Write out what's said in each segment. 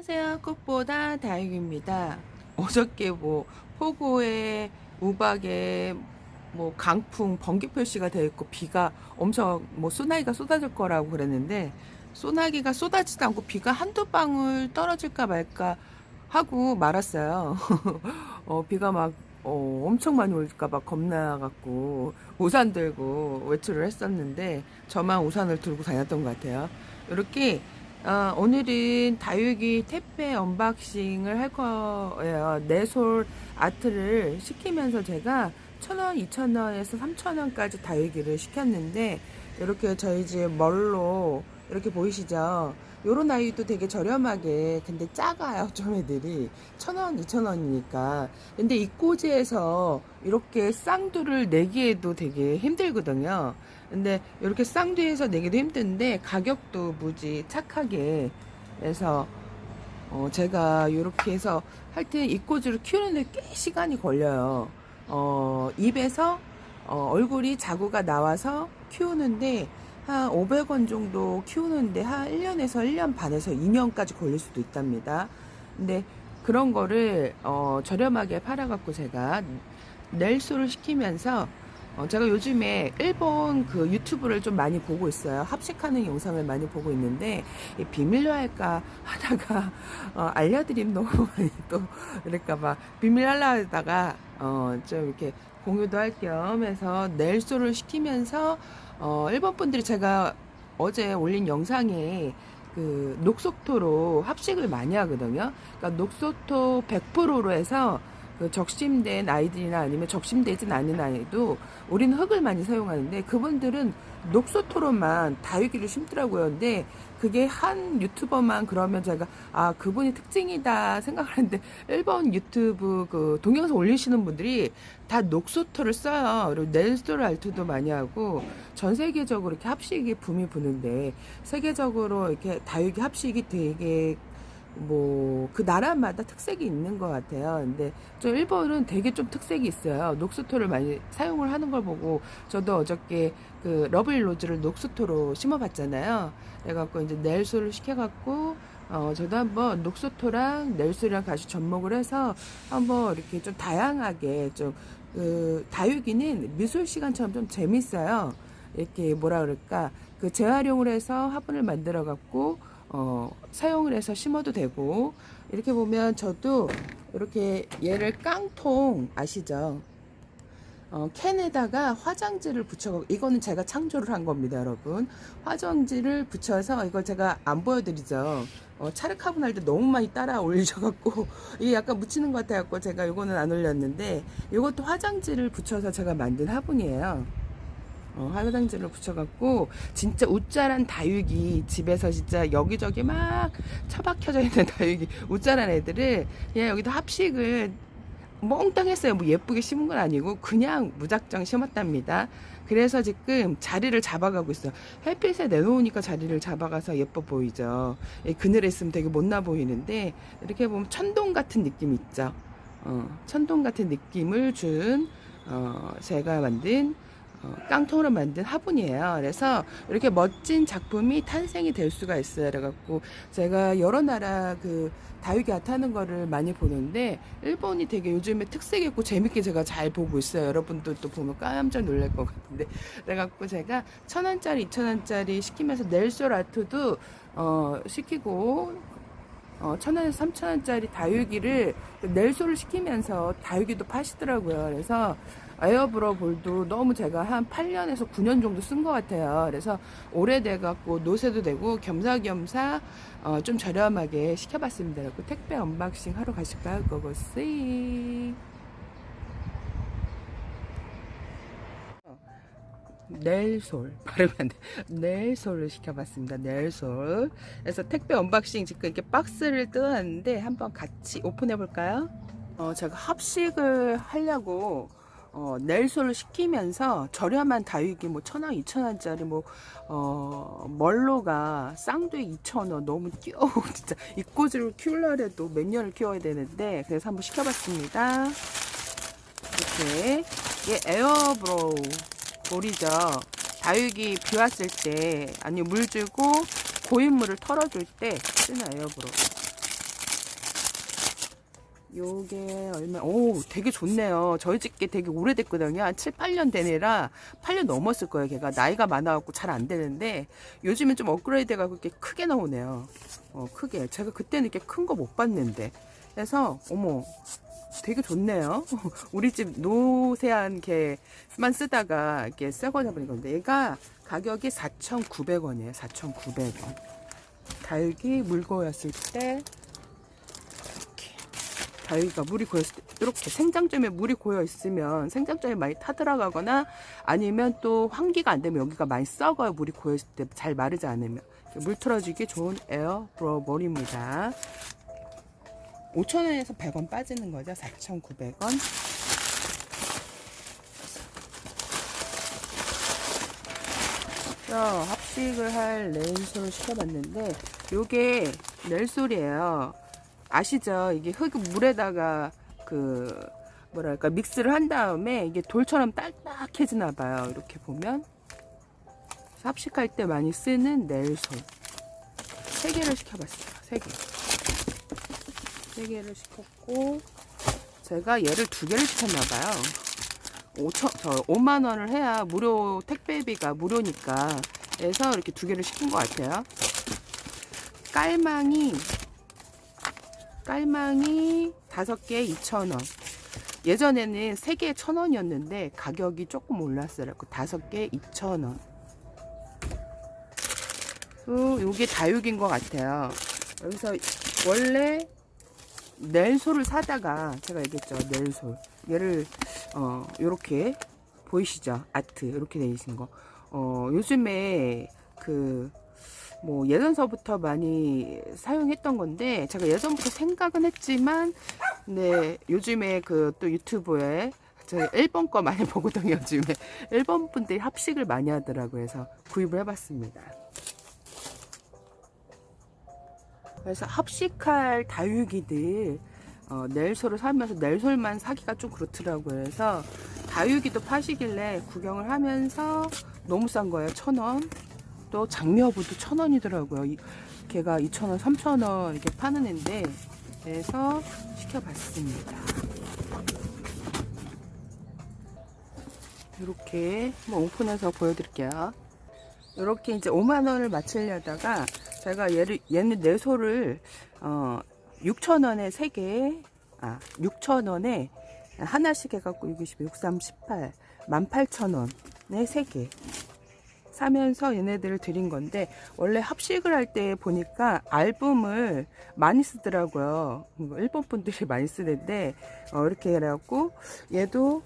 안녕하세요. 꽃보다 다육입니다. 어저께 뭐 폭우에 우박에 뭐 강풍 번개 표시가 되어 있고 비가 엄청 뭐 소나기가 쏟아질 거라고 그랬는데 소나기가 쏟아지도 않고 비가 한두 방울 떨어질까 말까 하고 말았어요. 어, 비가 막 어, 엄청 많이 올까 봐 겁나갖고 우산 들고 외출을 했었는데 저만 우산을 들고 다녔던 것 같아요. 이렇게 어, 오늘은 다육이 택배 언박싱을 할 거예요. 내솔 아트를 시키면서 제가 천원, 이천원에서 삼천원까지 다육이를 시켰는데 이렇게 저희 집 멀로 이렇게 보이시죠? 요런 아이도 되게 저렴하게 근데 작아요 좀 애들이 천원, 이천원이니까 근데 이 꼬지에서 이렇게 쌍두를 내기에도 되게 힘들거든요 근데 이렇게 쌍두에서 내기도 힘든데 가격도 무지 착하게 해서 어 제가 이렇게 해서 하여튼 이 꼬지를 키우는데 꽤 시간이 걸려요. 어 입에서 어 얼굴이 자구가 나와서 키우는데 한 500원 정도 키우는데 한 1년에서 1년 반에서 2년까지 걸릴 수도 있답니다. 근데 그런 거를 어 저렴하게 팔아갖고 제가 넬소를 시키면서 어, 제가 요즘에 일본 그 유튜브를 좀 많이 보고 있어요. 합식하는 영상을 많이 보고 있는데 이 비밀로 할까 하다가 어, 알려드림 너무 많이 또 그럴까봐 비밀 하려 하다가 어, 좀 이렇게 공유도 할 겸 해서 넬소를 시키면서 어, 일본 분들이 제가 어제 올린 영상에 그 녹소토로 합식을 많이 하거든요. 그러니까 녹소토 100%로 해서 그 적심된 아이들이나 아니면 적심되진 않은 아이도 우리는 흙을 많이 사용하는데 그분들은 녹소토로만 다육이를 심더라고요. 근데 그게 한 유튜버만 그러면 제가 아 그분이 특징이다 생각하는데 일본 유튜브 그 동영상 올리시는 분들이 다 녹소토를 써요. 그리고 넬스토랄트도 많이 하고 전 세계적으로 이렇게 합식이 붐이 부는데 세계적으로 이렇게 다육이 합식이 되게 뭐 그 나라마다 특색이 있는 것 같아요. 근데 좀 일본은 되게 좀 특색이 있어요. 녹스토를 많이 사용을 하는 걸 보고 저도 어저께 그 러블 로즈를 녹스토로 심어봤잖아요. 그래갖고 이제 넬소를 시켜갖고 어 저도 한번 녹스토랑 넬소랑 같이 접목을 해서 한번 이렇게 좀 다양하게 좀 그 다육이는 미술 시간처럼 좀 재밌어요. 이렇게 뭐라 그럴까 그 재활용을 해서 화분을 만들어 갖고 어, 사용을 해서 심어도 되고 이렇게 보면 저도 이렇게 얘를 깡통 아시죠? 어, 캔에다가 화장지를 붙여 이거는 제가 창조를 한 겁니다, 여러분. 화장지를 붙여서 이거 제가 안 보여드리죠. 어, 차르카분 할때 너무 많이 따라 올리셔갖고 이게 약간 묻히는 것 같아갖고 제가 이거는 안 올렸는데 이것도 화장지를 붙여서 제가 만든 화분이에요. 어, 화장지를 붙여갖고 진짜 우짜란 다육이 집에서 진짜 여기저기 막 처박혀져 있는 다육이 우짜란 애들을 그냥 여기다 합식을 멍땅했어요. 뭐 예쁘게 심은 건 아니고 그냥 무작정 심었답니다. 그래서 지금 자리를 잡아가고 있어요. 햇빛에 내놓으니까 자리를 잡아가서 예뻐 보이죠. 예, 그늘에 있으면 되게 못나 보이는데 이렇게 보면 천동 같은 느낌 있죠. 어, 천동 같은 느낌을 준 어, 제가 만든 어, 깡통으로 만든 화분이에요. 그래서 이렇게 멋진 작품이 탄생이 될 수가 있어요. 그래갖고 제가 여러 나라 그 다육이 아트 하는 거를 많이 보는데 일본이 되게 요즘에 특색 있고 재밌게 제가 잘 보고 있어요. 여러분도 또 보면 깜짝 놀랄 것 같은데 그래갖고 제가 천 원짜리, 이천 원짜리 시키면서 넬솔 아트도 어, 시키고 어, 천 원에서 삼천 원짜리 다육이를 넬소를 시키면서 다육이도 파시더라고요. 그래서 에어브러 볼도 너무 제가 한 8년에서 9년 정도 쓴 것 같아요. 그래서 오래돼 갖고 노세도 되고 겸사겸사 어, 좀 저렴하게 시켜봤습니다. 그리고 택배 언박싱 하러 가실까요? 고고씨. 넬솔 발음이 안 돼. 넬솔을 시켜봤습니다. 넬솔. 그래서 택배 언박싱 지금 이렇게 박스를 뜯었는데 한번 같이 오픈해 볼까요? 어, 제가 합식을 하려고 어, 넬솔을 시키면서 저렴한 다육이 뭐 천원, 이천원짜리 뭐, 어, 멀로가 쌍두에 이천원 너무 뛰어 진짜 이 꽃을 키우려 해도 몇 년을 키워야 되는데 그래서 한번 시켜봤습니다. 이렇게 이게 에어브로우 볼이죠. 다육이 비 왔을 때 아니 물 주고 고인물을 털어줄 때 쓰는 에어브로우. 요게 얼마, 오, 되게 좋네요. 저희 집게 되게 오래됐거든요. 한 7, 8년 된 애라 8년 넘었을 거예요. 걔가 나이가 많아갖고 잘 안 되는데 요즘은 좀 업그레이드 해갖고 이렇게 크게 나오네요. 어, 크게. 제가 그때는 이렇게 큰 거 못 봤는데. 그래서, 어머, 되게 좋네요. 우리 집 노세한 개만 쓰다가 이렇게 새거 잡은 건데 얘가 가격이 4,900원이에요. 4,900원. 달기 물고였을 때 달기가 물이 고였을 때 이렇게 생장점에 물이 고여 있으면 생장점에 많이 타들어가거나 아니면 또 환기가 안 되면 여기가 많이 썩어요. 물이 고여 있을 때 잘 마르지 않으면 물 틀어주기 좋은 에어 브러볼입니다. 5,000원에서 100원 빠지는 거죠. 4,900원. 자, 합식을 할 렌솔을 시켜봤는데, 요게 넬솔이에요. 아시죠? 이게 흙 물에다가 그, 뭐랄까, 믹스를 한 다음에 이게 돌처럼 딱딱해지나 봐요. 이렇게 보면. 합식할 때 많이 쓰는 넬솔. 세 개를 시켜봤어요. 세 개. 세 개를 시켰고 제가 얘를 두 개를 시켰나 봐요. 5천, 저 5만 원을 해야 무료 택배비가 무료니까 해서 이렇게 두 개를 시킨 것 같아요. 깔망이 깔망이 다섯 개에 2천 원. 예전에는 세 개에 천 원이었는데 가격이 조금 올랐어요. 그 다섯 개에 2천 원. 또 요게 다육인 것 같아요. 여기서 원래 넬솔을 사다가 제가 얘기했죠 넬솔 얘를 어 요렇게 보이시죠 아트 이렇게 돼 있는 거 어 요즘에 그 뭐 예전서부터 많이 사용했던 건데 제가 예전부터 생각은 했지만 네 요즘에 그 또 유튜브에 제가 일본 거 많이 보거든요 요즘에 일본 분들이 합식을 많이 하더라고요 그래서 구입을 해봤습니다 그래서 합식할 다육이들 어, 넬솔을 사면서 넬솔만 사기가 좀 그렇더라고요. 그래서 다육이도 파시길래 구경을 하면서 너무 싼 거예요. 천 원. 또 장미어부도 천 원이더라고요. 이- 걔가 이천 원, 삼천 원 이렇게 파는 앤데 그래서 시켜봤습니다. 이렇게 한번 오픈해서 보여드릴게요. 이렇게 이제 5만 원을 맞추려다가 제가 얘를 얘는 내소를 어 6천 원에 3개 아 6천 원에 하나씩 해갖고 6 20, 6, 3, 18 18,000원에 3개 사면서 얘네들을 드린 건데 원래 합식을 할 때 보니까 앨범을 많이 쓰더라고요. 일본 분들이 많이 쓰는데 어, 이렇게 해갖고 얘도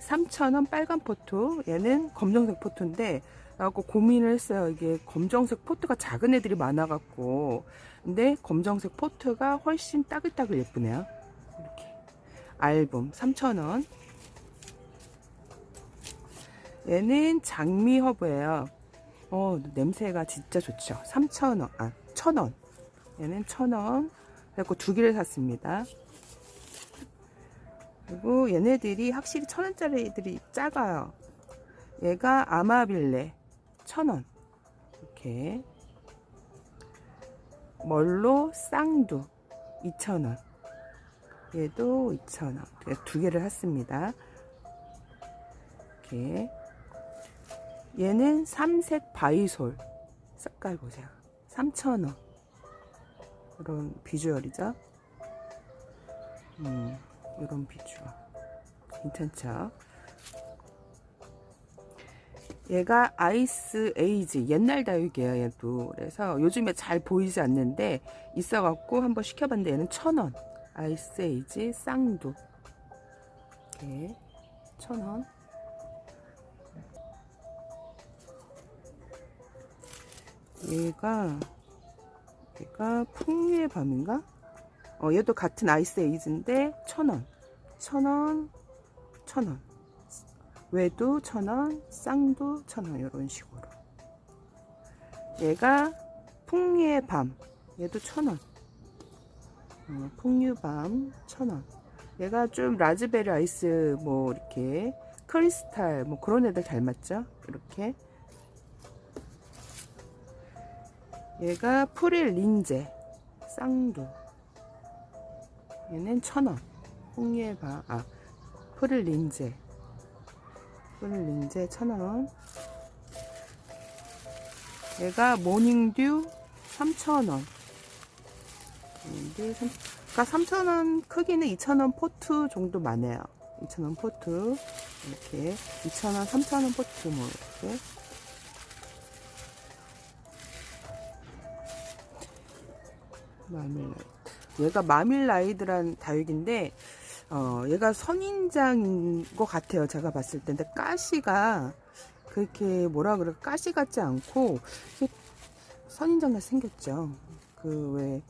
3,000원 빨간 포토 얘는 검정색 포토인데 하고 고민을 했어요. 이게 검정색 포트가 작은 애들이 많아갖고. 근데 검정색 포트가 훨씬 따글따글 예쁘네요. 이렇게. 앨범 3,000원. 얘는 장미 허브예요. 어, 냄새가 진짜 좋죠. 3,000원. 아, 1,000원. 얘는 1,000원. 그래갖고 두 개를 샀습니다. 그리고 얘네들이 확실히 1,000원짜리들이 작아요. 얘가 아마빌레. 천원 이렇게 멀로 쌍두 2,000원 얘도 2,000원 두 개를 샀습니다 이렇게 얘는 삼색 바이솔. 색깔 보세요. 3,000원. 이런 비주얼이죠? 음, 이런 비주얼. 괜찮죠? 얘가 아이스 에이지. 옛날 다육이에요 얘도 그래서. 요즘에 잘 보이지 않는데 있어갖고 한번 시켜봤는데 얘는 천원. 아이스 에이지 쌍두. 이렇게 천원 얘가 얘가 풍류의 밤인가? 어 얘도 같은 아이스 에이지인데 천원 천원 천원 외도 천원, 쌍도 천원 이런 식으로. 얘가 풍류의 밤, 얘도 천원. 어, 풍류밤 천원. 얘가 좀 라즈베리 아이스 뭐 이렇게 크리스탈 뭐 그런 애들 닮았죠? 이렇게. 얘가 프릴 린제 쌍도. 얘는 천원 홍예바 아 프릴 린제 프릴 린제 천원 얘가 모닝듀 3,000원. 모닝듀 3, 그러니까 3,000원 크기는 2,000원 포트 정도 많아요. 2,000원 포트 이렇게 2,000원, 3,000원 포트 뭐 이렇게 마밀라이트. 얘가 마밀라이드란 다육인데 어 얘가 선인장인 것 같아요. 제가 봤을 때. 근데 가시가 그렇게 뭐라 그래 가시 같지 않고 이게 선인장 같이 생겼죠. 그 왜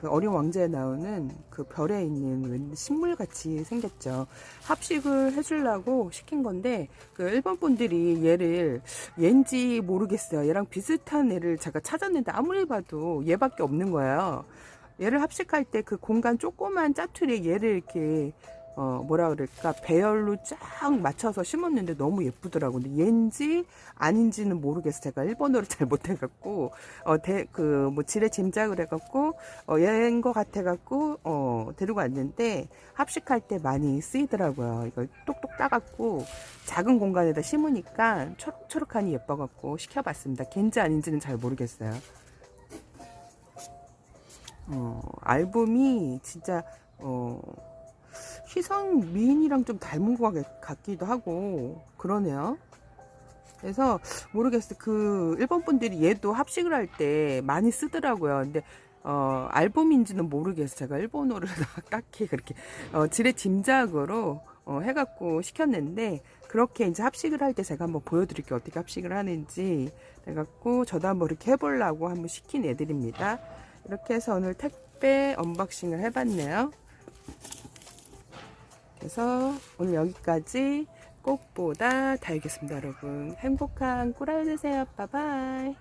그 어린 왕자에 나오는 그 별에 있는 왠 식물 같이 생겼죠. 합식을 해주려고 시킨 건데 그 일본 분들이 얘를 얘인지 모르겠어요. 얘랑 비슷한 애를 제가 찾았는데 아무리 봐도 얘밖에 없는 거예요. 얘를 합식할 때 그 공간 조그만 짜투리에 얘를 이렇게 어 뭐라 그럴까 배열로 쫙 맞춰서 심었는데 너무 예쁘더라고. 근데 얘인지 아닌지는 모르겠어. 제가 일본어를 잘 못해갖고 어대그뭐 지레 짐작을 해갖고 어 얘인 것 같아갖고 어 데리고 왔는데 합식할 때 많이 쓰이더라고요. 이걸 똑똑 따갖고 작은 공간에다 심으니까 초록초록하니 예뻐갖고 시켜봤습니다. 걘지 아닌지는 잘 모르겠어요. 어 앨범이 진짜 어. 희성 미인이랑 좀 닮은 것 같- 같기도 하고 그러네요. 그래서 모르겠어요. 그 일본 분들이 얘도 합식을 할 때 많이 쓰더라고요. 근데 어 앨범인지는 모르겠어요. 제가 일본어를 딱히 그렇게 어 지레 짐작으로 어, 해갖고 시켰는데 그렇게 이제 합식을 할 때 제가 한번 보여드릴게요. 어떻게 합식을 하는지 해갖고 저도 한번 이렇게 해보려고 한번 시킨 애들입니다. 이렇게 해서 오늘 택배 언박싱을 해봤네요. 그래서 오늘 여기까지 꽃보다 다육이었습니다, 여러분. 행복한 꿀알 되세요. 바이바이.